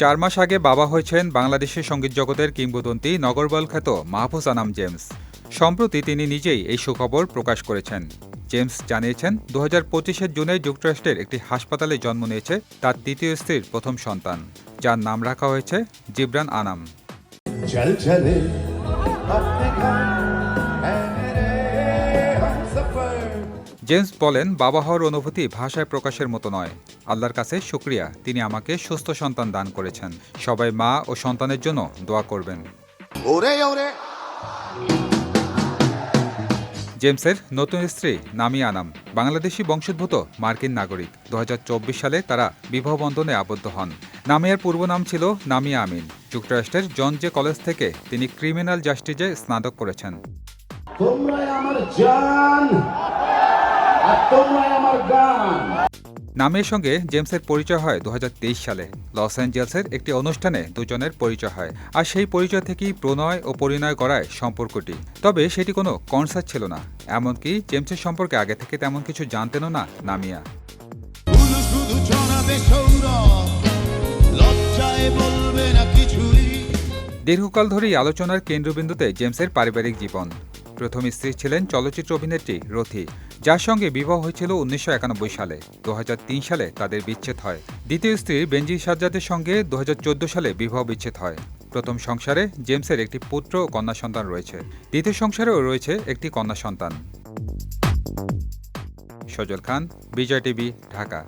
চার মাস আগে বাবা হয়েছেন বাংলাদেশের সংগীত জগতের কিংবদন্তি নগরবল খ্যাত মাহফুজ আনাম জেমস। সম্প্রতি তিনি নিজেই এই সুখবর প্রকাশ করেছেন। জেমস জানিয়েছেন দু হাজার পঁচিশের জুনে যুক্তরাষ্ট্রের একটি হাসপাতালে জন্ম নিয়েছে তার তৃতীয় স্ত্রীর প্রথম সন্তান, যার নাম রাখা হয়েছে জিবরান আনাম। জেমস বলেন বাবা হওয়ার অনুভূতি ভাষায় প্রকাশের মতো নয়। আল্লাহর কাছে শুক্রিয়া তিনি আমাকে সুস্থ সন্তান দান করেছেন। সবাই মা ও সন্তানের জন্য দোয়া করবেন। ওরে ওরে। জেমসের নতুন স্ত্রী নামি আনাম বাংলাদেশি বংশোদ্ভূত মার্কিন নাগরিক। দু হাজার চব্বিশ সালে তারা বিবাহবন্ধনে আবদ্ধ হন। নামিয়ার পূর্ব নাম ছিল নামিয়া আমিন। যুক্তরাষ্ট্রের জন জে কলেজ থেকে তিনি ক্রিমিনাল জাস্টিসে স্নাতক করেছেন। তোমরাই আমার জান। নামের সঙ্গে জেমসের পরিচয় হয় দু হাজার তেইশ সালে। লস অ্যাঞ্জেলসের একটি অনুষ্ঠানে দুজনের পরিচয় হয়, আর সেই পরিচয় থেকেই প্রণয় ও পরিণয় করায় সম্পর্কটি। তবে সেটি কোনো কনসার্ট ছিল না, এমনকি জেমসের সম্পর্কে আগে থেকে তেমন কিছু জানতেনও না নামিয়া। দীর্ঘকাল ধরেই আলোচনার কেন্দ্রবিন্দুতে জেমসের পারিবারিক জীবন। প্রথম স্ত্রী ছিলেন চলচ্চিত্র অভিনেত্রী রথি, যার সঙ্গে বিবাহ হয়েছিল উনিশশো একানব্বই সালে। দু হাজার তিন সালে তাদের বিচ্ছেদ হয়। দ্বিতীয় স্ত্রী বেঞ্জি সাজ্জাদের সঙ্গে দু হাজার চোদ্দ সালে বিবাহ বিচ্ছেদ হয়। প্রথম সংসারে জেমসের একটি পুত্র ও কন্যা সন্তান রয়েছে। দ্বিতীয় সংসারেও রয়েছে একটি কন্যা সন্তান। সজল খান, বিজয় টিভি, ঢাকা।